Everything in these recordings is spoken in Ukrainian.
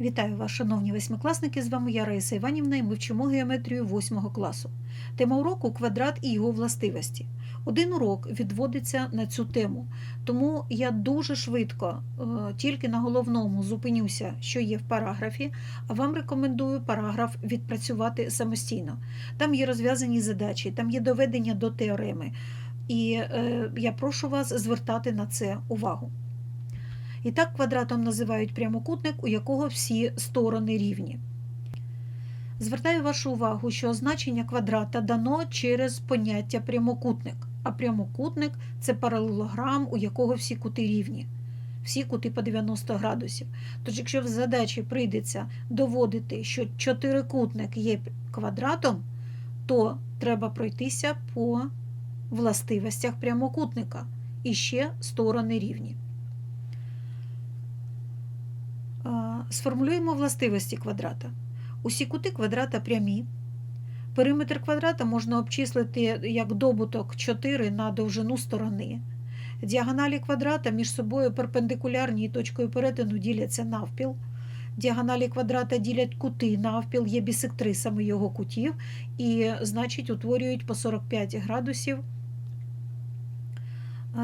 Вітаю вас, шановні восьмикласники! З вами я Раїса Іванівна і ми вчимо геометрію 8 класу. Тема уроку квадрат і його властивості. Один урок відводиться на цю тему, тому я дуже швидко, е, тільки на головному зупинюся, що є в параграфі, а вам рекомендую параграф відпрацювати самостійно. Там є розв'язані задачі, там є доведення до теореми, і е, я прошу вас звертати на це увагу. І так квадратом називають прямокутник, у якого всі сторони рівні. Звертаю вашу увагу, що означення квадрата дано через поняття прямокутник, а прямокутник це паралелограм, у якого всі кути рівні, всі кути по 90 градусів. Тож, якщо в задачі прийдеться доводити, що чотирикутник є квадратом, то треба пройтися по властивостях прямокутника і ще сторони рівні. Сформулюємо властивості квадрата. Усі кути квадрата прямі. Периметр квадрата можна обчислити як добуток 4 на довжину сторони. Діагоналі квадрата між собою перпендикулярні і точкою перетину діляться навпіл. Діагоналі квадрата ділять кути навпіл, є бісектрисами його кутів, і, значить, утворюють по 45 градусів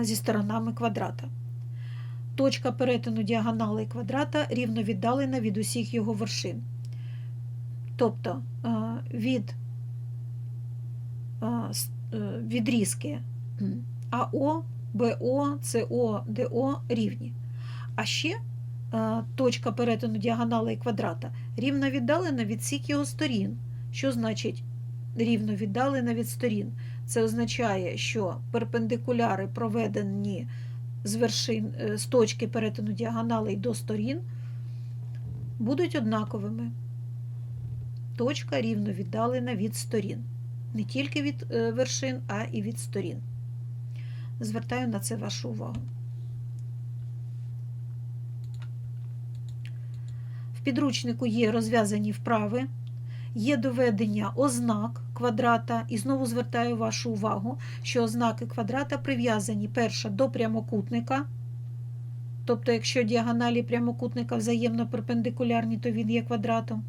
зі сторонами квадрата. Точка перетину діагоналей квадрата рівно віддалена від усіх його вершин. Тобто від відрізки АО, БО, СО, ДО рівні. А ще точка перетину діагоналей квадрата рівно віддалена від всіх його сторін. Що значить рівно віддалена від сторін? Це означає, що перпендикуляри проведені з вершин з точки перетину діагоналей до сторін будуть однаковими. Точка рівно віддалена від сторін. Не тільки від вершин, а і від сторін. Звертаю на це вашу увагу. В підручнику є розв'язані вправи, є доведення ознак квадрата, і знову звертаю вашу увагу, що ознаки квадрата прив'язані перша до прямокутника. Тобто, якщо діагоналі прямокутника взаємно перпендикулярні, то він є квадратом.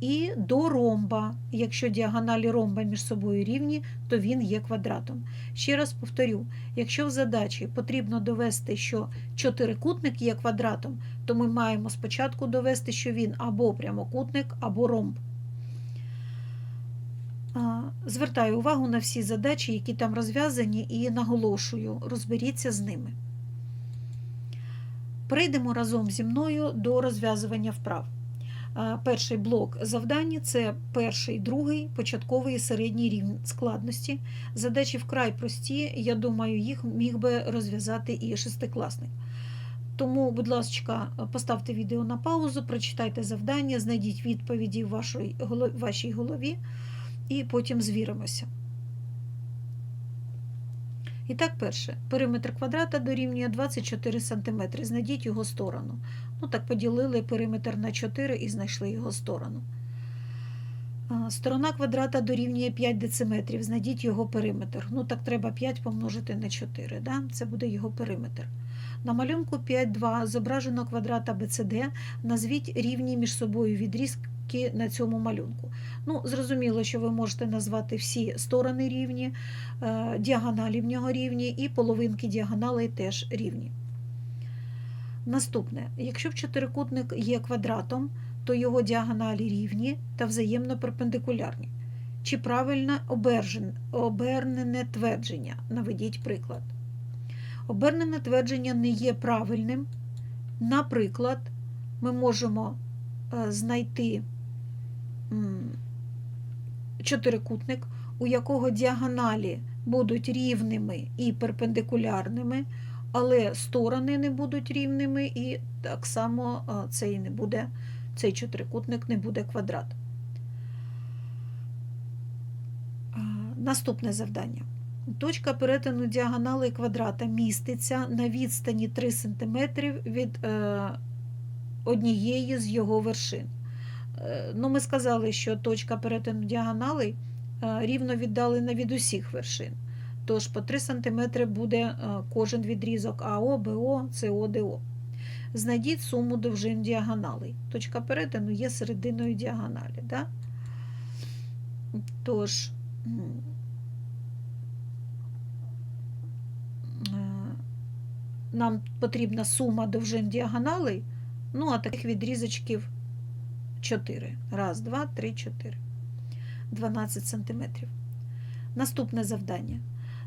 І до ромба, якщо діагоналі ромба між собою рівні, то він є квадратом. Ще раз повторю: якщо в задачі потрібно довести, що чотирикутник є квадратом, то ми маємо спочатку довести, що він або прямокутник, або ромб. Звертаю увагу на всі задачі, які там розв'язані, і наголошую, розберіться з ними. Перейдемо разом зі мною до розв'язування вправ. Перший блок завдань це перший, другий, початковий і середній рівень складності. Задачі вкрай прості, я думаю, їх міг би розв'язати і шестикласник. Тому, будь ласка, поставте відео на паузу, прочитайте завдання, знайдіть відповіді в вашій голові і потім звіримося. І так, перше, периметр квадрата дорівнює 24 см. Знайдіть його сторону. Ну, так, поділили периметр на 4 і знайшли його сторону. Сторона квадрата дорівнює 5 дециметрів. Знайдіть його периметр. Ну, так, треба 5 помножити на 4. Да? Це буде його периметр. На малюнку 5,2 зображено квадрата BCD. Назвіть рівні між собою відрізки на цьому малюнку. Ну, Зрозуміло, що ви можете назвати всі сторони рівні, діагоналі в нього рівні, і половинки діагоналей теж рівні. Наступне, якщо чотирикутник є квадратом, то його діагоналі рівні та взаємно перпендикулярні. Чи правильно обернене твердження? Наведіть приклад. Обернене твердження не є правильним. Наприклад, ми можемо знайти чотирикутник, у якого діагоналі будуть рівними і перпендикулярними, але сторони не будуть рівними, і так само цей не буде, цей чотирикутник не буде квадрат. Наступне завдання. Точка перетину діагонали квадрата міститься на відстані 3 см від е, однієї з його вершин. Е, ну, Ми сказали, що точка перетину діагоналей рівно віддалена від усіх вершин. Тож по 3 см буде е, кожен відрізок АО, БО, СО, ДО. Знайдіть суму довжин діагоналей. Точка перетину є серединою діагоналі. Да? Тож, е, нам потрібна сума довжин діагоналей, ну, а таких відрізочків 4. Раз, два, три, чотири. 12 сантиметрів. Наступне завдання.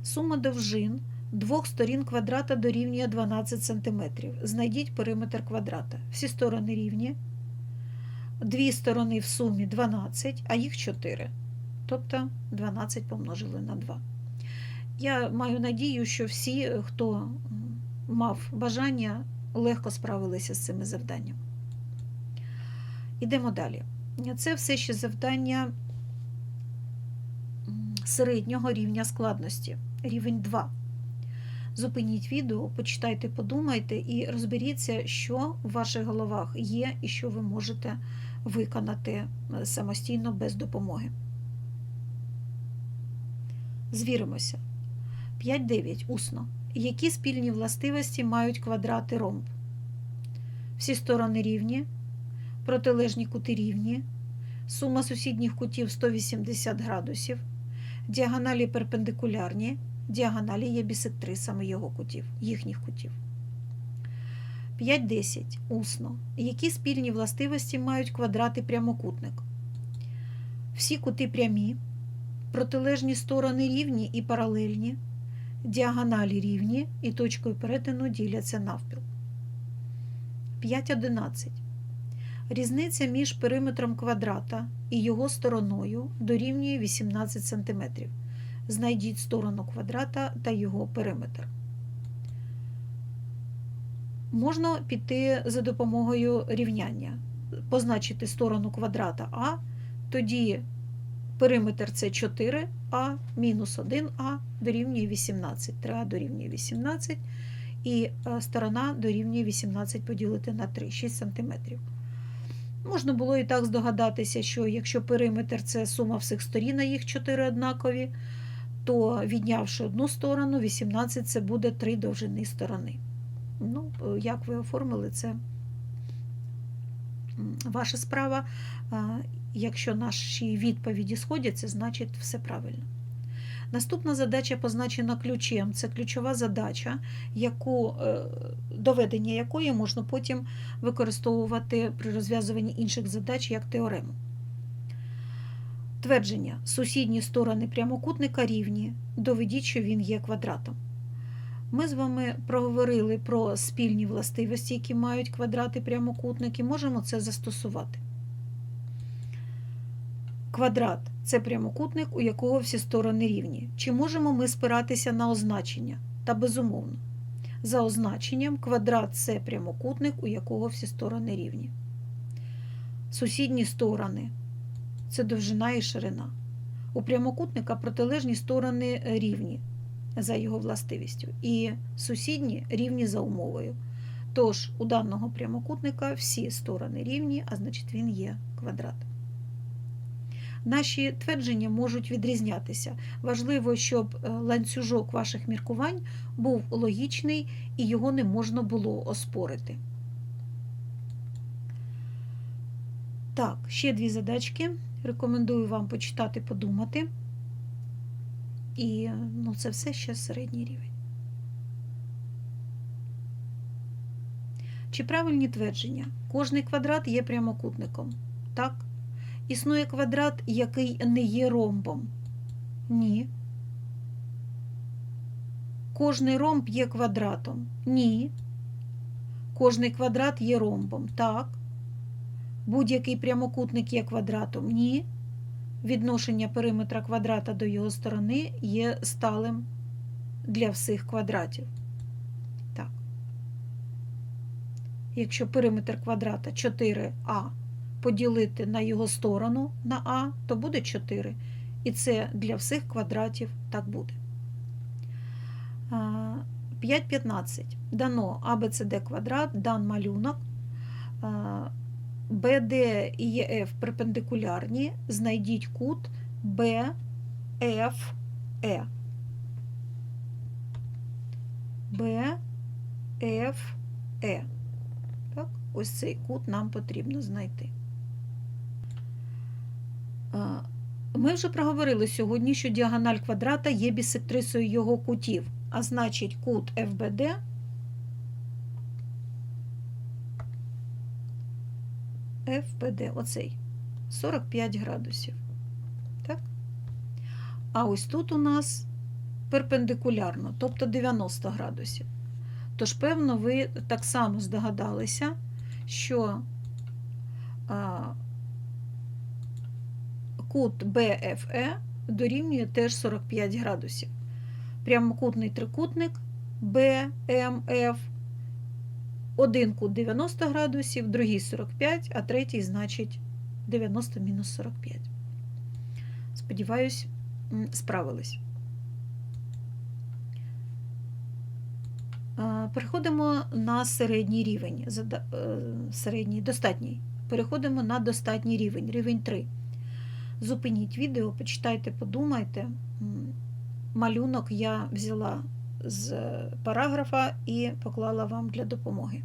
Сума довжин двох сторін квадрата дорівнює 12 см. Знайдіть периметр квадрата. Всі сторони рівні. Дві сторони в сумі 12, а їх 4. Тобто 12 помножили на 2. Я маю надію, що всі, хто мав бажання, легко справилися з цими завданнями. Ідемо далі. Це все ще завдання середнього рівня складності, рівень 2. Зупиніть відео, почитайте, подумайте і розберіться, що в ваших головах є і що ви можете виконати е, самостійно без допомоги. Звіримося. 5.9. Усно. Які спільні властивості мають квадрати ромб? Всі сторони рівні, протилежні кути рівні, сума сусідніх кутів 180 градусів, діагоналі перпендикулярні, діагоналі є бісектрисами його кутів, їхніх кутів. 5.10. Усно. Які спільні властивості мають квадрати прямокутник? Всі кути прямі, протилежні сторони рівні і паралельні, діагоналі рівні і точкою перетину діляться навпіл. 5.11. Різниця між периметром квадрата і його стороною дорівнює 18 см. Знайдіть сторону квадрата та його периметр. Можна піти за допомогою рівняння, позначити сторону квадрата А, тоді периметр це 4а мінус 1а дорівнює 18, 3а дорівнює 18, і е, сторона дорівнює 18 поділити на 3, 6 см. Можна було і так здогадатися, що якщо периметр це сума всіх сторін, а їх 4 однакові, то віднявши одну сторону, 18 це буде 3 довжини сторони. Ну, як ви оформили це? Ваша справа. Якщо наші відповіді сходяться, значить все правильно. Наступна задача позначена ключем. Це ключова задача, яку, доведення якої можна потім використовувати при розв'язуванні інших задач як теорему. Твердження: сусідні сторони прямокутника рівні. Доведіть, що він є квадратом. Ми з вами проговорили про спільні властивості, які мають квадрати прямокутники, можемо це застосувати. Квадрат це прямокутник, у якого всі сторони рівні. Чи можемо ми спиратися на означення? Та безумовно. За означенням, квадрат це прямокутник, у якого всі сторони рівні. Сусідні сторони це довжина і ширина. У прямокутника протилежні сторони рівні за його властивістю, і сусідні рівні за умовою. Тож у даного прямокутника всі сторони рівні, а значить він є квадрат. Наші твердження можуть відрізнятися. Важливо, щоб ланцюжок ваших міркувань був логічний і його не можна було оспорити. Так, ще дві задачки. Рекомендую вам почитати, подумати. І ну, це все ще середній рівень. Чи правильні твердження? Кожний квадрат є прямокутником. Так? Існує квадрат, який не є ромбом? Ні. Кожний ромб є квадратом? Ні. Кожний квадрат є ромбом. Так. Будь-який прямокутник є квадратом? Ні. Відношення периметра квадрата до його сторони є сталим для всіх квадратів. Так. Якщо периметр квадрата 4а поділити на його сторону на А, то буде 4. І це для всіх квадратів так буде. 5,15. Дано ABCD квадрат, дан малюнок. БД і ЄФ перпендикулярні. Знайдіть кут БФЕ. БФЕ. ось цей кут нам потрібно знайти. А, Ми вже проговорили сьогодні, що діагональ квадрата є бісектрисою його кутів, а значить кут FBD FBD, оцей 45 градусів. Так? А ось тут у нас перпендикулярно, тобто 90 градусів. Тож, певно, ви так само здогадалися, що а, кут BFE дорівнює теж 45 градусів. Прямокутний трикутник BMF. Один кут 90 градусів, другий 45, а третій, значить, 90 мінус 45. Сподіваюсь, справились. Переходимо на середній рівень, е, середній, достатній. Переходимо на достатній рівень, рівень 3. Зупиніть відео, почитайте, подумайте. Малюнок я взяла з параграфа і поклала вам для допомоги.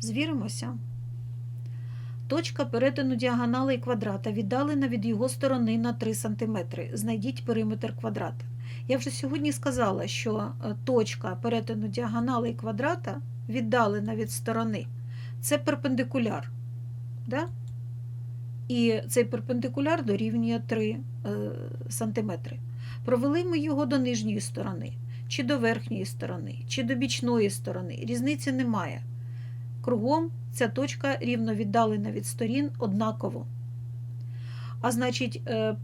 Звіримося. Точка перетину діагонали квадрата віддалена від його сторони на 3 см. Знайдіть периметр квадрата. Я вже сьогодні сказала, що е, точка перетину діагонали квадрата віддалена від сторони. Це перпендикуляр. Да? І цей перпендикуляр дорівнює 3 е, см. Провели ми його до нижньої сторони, чи до верхньої сторони, чи до бічної сторони. Різниці немає. Кругом ця точка рівно віддалена від сторін однаково. А значить, е,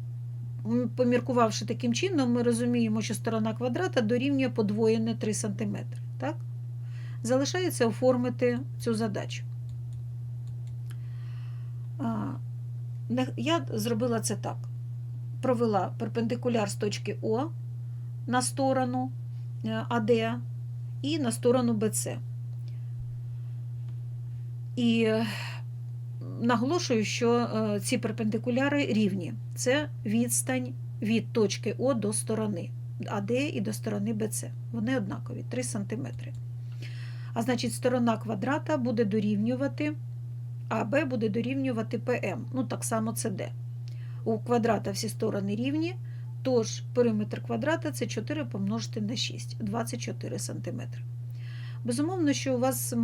поміркувавши таким чином, ми розуміємо, що сторона квадрата дорівнює подвоєне 3 см. Так? Залишається оформити цю задачу. Я зробила це так. Провела перпендикуляр з точки О на сторону е, АД і на сторону БЦ. І наголошую, що е, ці перпендикуляри рівні. Це відстань від точки О до сторони АД і до сторони БЦ. Вони однакові 3 см. А значить, сторона квадрата буде дорівнювати, АБ буде дорівнювати ПМ. Ну, так само СД. У квадрата всі сторони рівні, тож периметр квадрата це 4 помножити на 6, 24 см. Безумовно, що у вас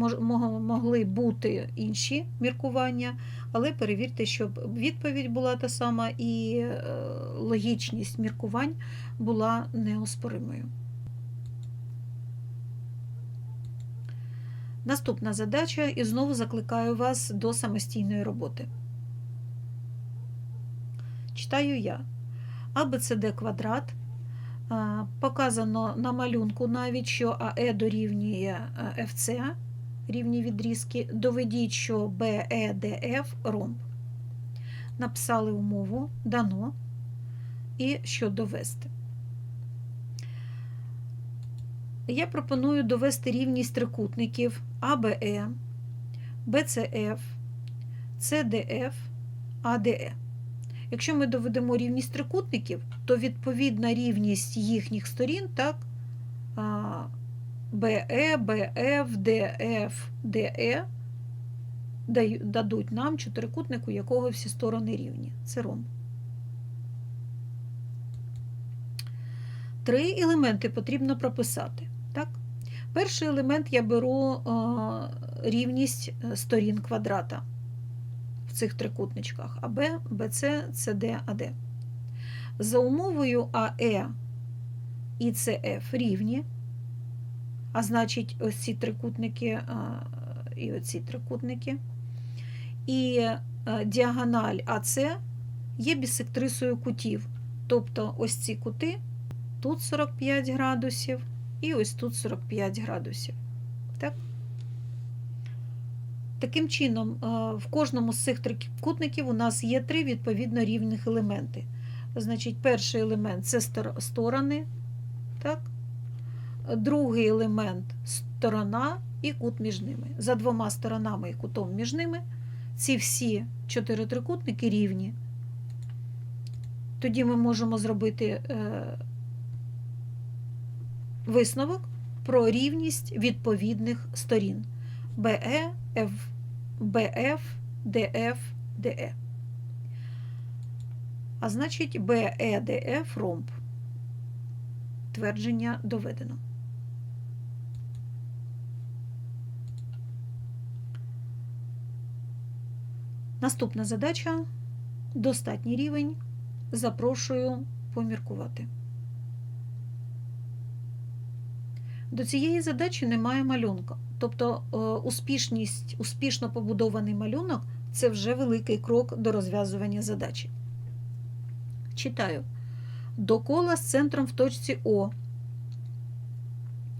могли бути інші міркування, але перевірте, щоб відповідь була та сама і е, логічність міркувань була неоспоримою. Наступна задача, і знову закликаю вас до самостійної роботи. Читаю я. АБЦД квадрат. Показано на малюнку навіть, що АЕ дорівнює ФЦ, рівні відрізки. Доведіть, що БЕДФ ромб. Написали умову, дано. І що довести. Я пропоную довести рівність трикутників АБЕ, БЦФ, ЦДФ, АДЕ. Якщо ми доведемо рівність трикутників, то відповідна рівність їхніх сторін, так, БЕ, БФ, ДФ, ДЕ дадуть нам чотирикутник, у якого всі сторони рівні. Це ромб. Три елементи потрібно прописати. Перший елемент я беру а, рівність е, сторін квадрата в цих трикутничках АБ, БЦ, СД, АД. За умовою АЕ і ЦФ рівні, а значить, ось ці трикутники а, і оці трикутники. І е, діагональ АЦ є бісектрисою кутів. Тобто ось ці кути тут 45 градусів і ось тут 45 градусів. Так? Таким чином, е, в кожному з цих трикутників у нас є три відповідно рівних елементи. Значить, перший елемент це сторони, так? другий елемент сторона і кут між ними. За двома сторонами і кутом між ними ці всі чотири трикутники рівні. Тоді ми можемо зробити е, висновок, про рівність відповідних сторін БЕ, БФ, ДФ, ДЕ. А значить, БЕДФ ромб. Твердження доведено. Наступна задача достатній рівень. Запрошую поміркувати. До цієї задачі немає малюнка. Тобто е, успішність, успішно побудований малюнок це вже великий крок до розв'язування задачі. Читаю. До кола з центром в точці О.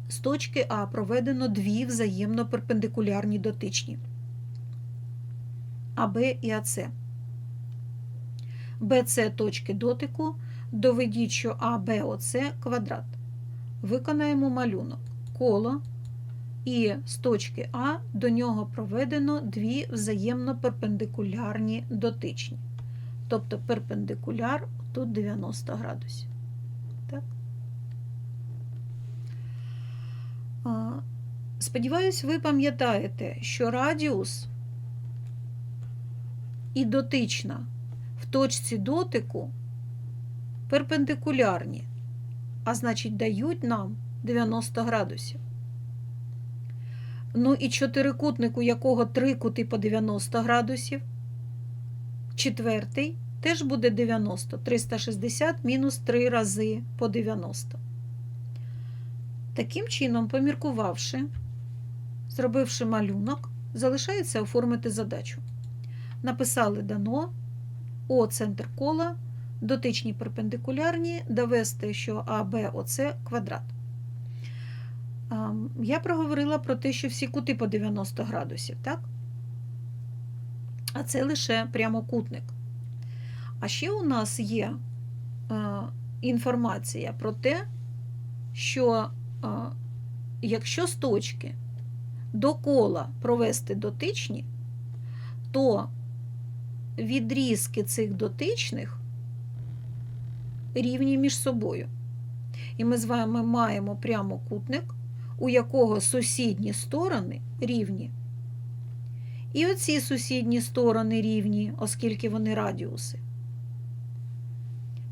З точки А проведено дві взаємно перпендикулярні дотичні. АБ і АЦ. БЦ точки дотику доведіть, що АБОЦ квадрат. Виконаємо малюнок. Коло і з точки А до нього проведено дві взаємно перпендикулярні дотичні. Тобто перпендикуляр тут 90 градусів. Сподіваюсь, ви пам'ятаєте, що радіус і дотична в точці дотику перпендикулярні, а значить, дають нам 90 градусів. Ну і чотирикутник, у якого три кути по 90 градусів, четвертий теж буде 90, 360 мінус 3 рази по 90. Таким чином, поміркувавши, зробивши малюнок, залишається оформити задачу. Написали дано О центр кола, дотичні перпендикулярні, довести, що АБОЦ квадрат. Я проговорила про те, що всі кути по 90 градусів, так? А це лише прямокутник. А ще у нас є інформація про те, що якщо з точки до кола провести дотичні, то відрізки цих дотичних рівні між собою. І ми з вами маємо прямокутник, у якого сусідні сторони рівні. І оці сусідні сторони рівні, оскільки вони радіуси.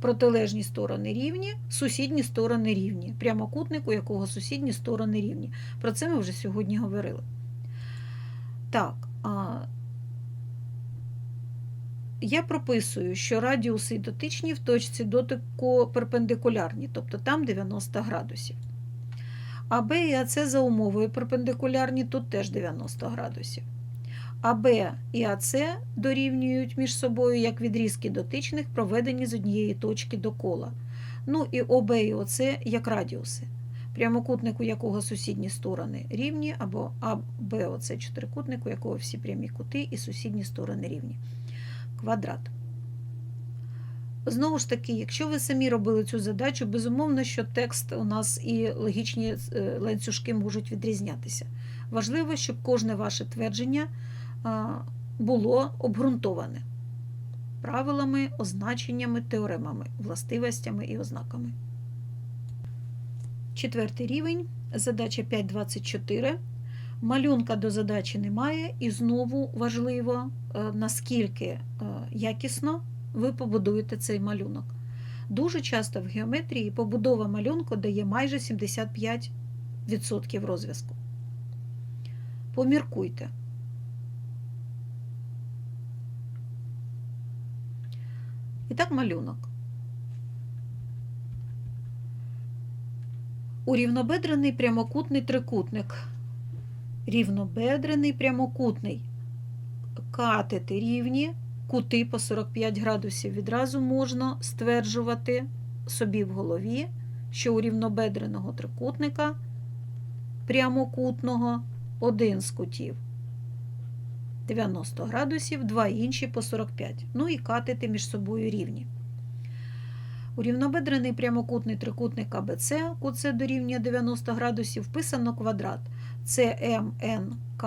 Протилежні сторони рівні, сусідні сторони рівні. Прямокутник, у якого сусідні сторони рівні. Про це ми вже сьогодні говорили. Так, я прописую, що радіуси дотичні в точці дотику перпендикулярні, тобто там 90 градусів. А Б і АЦ за умовою перпендикулярні, тут теж 90 градусів. АБ і АЦ дорівнюють між собою як відрізки дотичних, проведені з однієї точки до кола. Ну і ОБ і ОЦ як радіуси. Прямокутник, у якого сусідні сторони рівні, або АБОЦ чотирикутник, у якого всі прямі кути і сусідні сторони рівні. Квадрат. Знову ж таки, якщо ви самі робили цю задачу, безумовно, що текст у нас і логічні ланцюжки можуть відрізнятися. Важливо, щоб кожне ваше твердження було обґрунтоване правилами, означеннями, теоремами, властивостями і ознаками. Четвертий рівень. Задача 5.24. Малюнка до задачі немає, і знову важливо, наскільки якісно ви побудуєте цей малюнок. Дуже часто в геометрії побудова малюнку дає майже 75% розв'язку. Поміркуйте. І так малюнок. Урівнобедрений прямокутний трикутник. Рівнобедрений прямокутний. Катети рівні, кути по 45 градусів. Відразу можна стверджувати собі в голові, що у рівнобедреного трикутника прямокутного один з кутів 90 градусів, два інші по 45. Ну і катети між собою рівні. Урівнобедрений прямокутний трикутник АБЦ, кут С дорівнює 90 градусів, вписано квадрат ЦМНК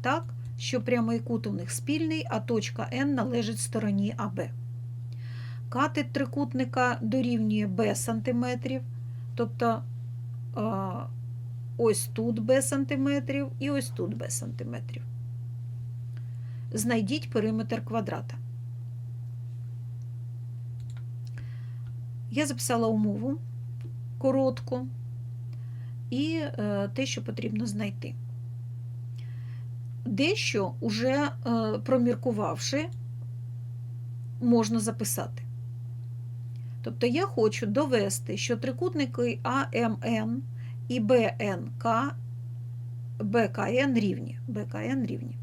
так, що прямий кут у них спільний, а точка N належить стороні АБ. Катет трикутника дорівнює B сантиметрів, тобто ось тут b сантиметрів і ось тут b сантиметрів. Знайдіть периметр квадрата. Я записала умову коротку і е, те, що потрібно знайти. Дещо уже е, проміркувавши, можна записати. Тобто я хочу довести, що трикутники АМН і БНК, БКН рівні. БКН рівні.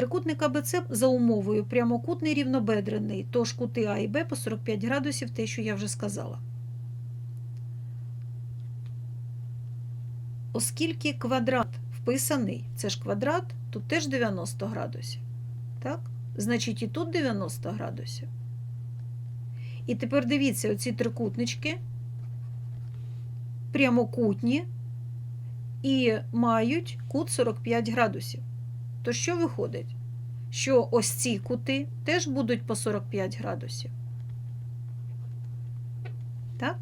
Трикутник АБЦ за умовою прямокутний рівнобедрений, тож кути А і Б по 45 градусів, те, що я вже сказала. Оскільки квадрат вписаний, це ж квадрат, тут теж 90 градусів. Так? Значить, і тут 90 градусів. І тепер дивіться, оці трикутнички прямокутні і мають кут 45 градусів. То що виходить? Що ось ці кути теж будуть по 45 градусів. Так?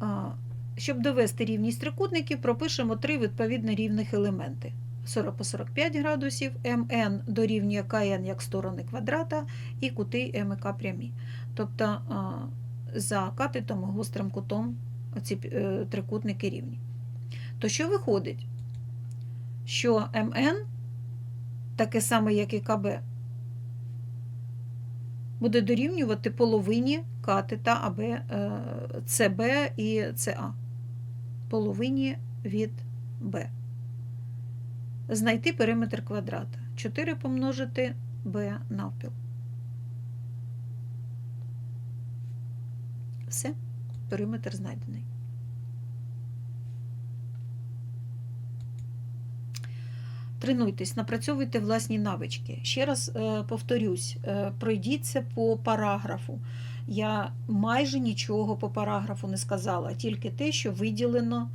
А, щоб довести рівність трикутників, пропишемо три відповідно рівних елементи. 40 по 45 градусів, МН дорівнює КН як сторони квадрата, і кути МК прямі. Тобто за катетом гострим кутом ці е, трикутники рівні. То що виходить? Що МН, таке саме, як і КБ, буде дорівнювати половині катета АБ, е, СБ і СА. Половині від Б. Знайти периметр квадрата. 4 помножити b навпіл. Все, периметр знайдений. Тренуйтесь, напрацьовуйте власні навички. Ще раз е, повторюсь, е, пройдіться по параграфу. Я майже нічого по параграфу не сказала, тільки те, що виділено,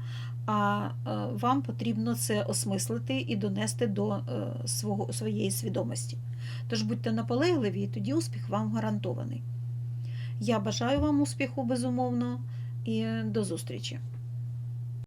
а е, вам потрібно це осмислити і донести до свого, своєї свідомості. Тож будьте наполегливі, і тоді успіх вам гарантований. Я бажаю вам успіху, безумовно, і до зустрічі!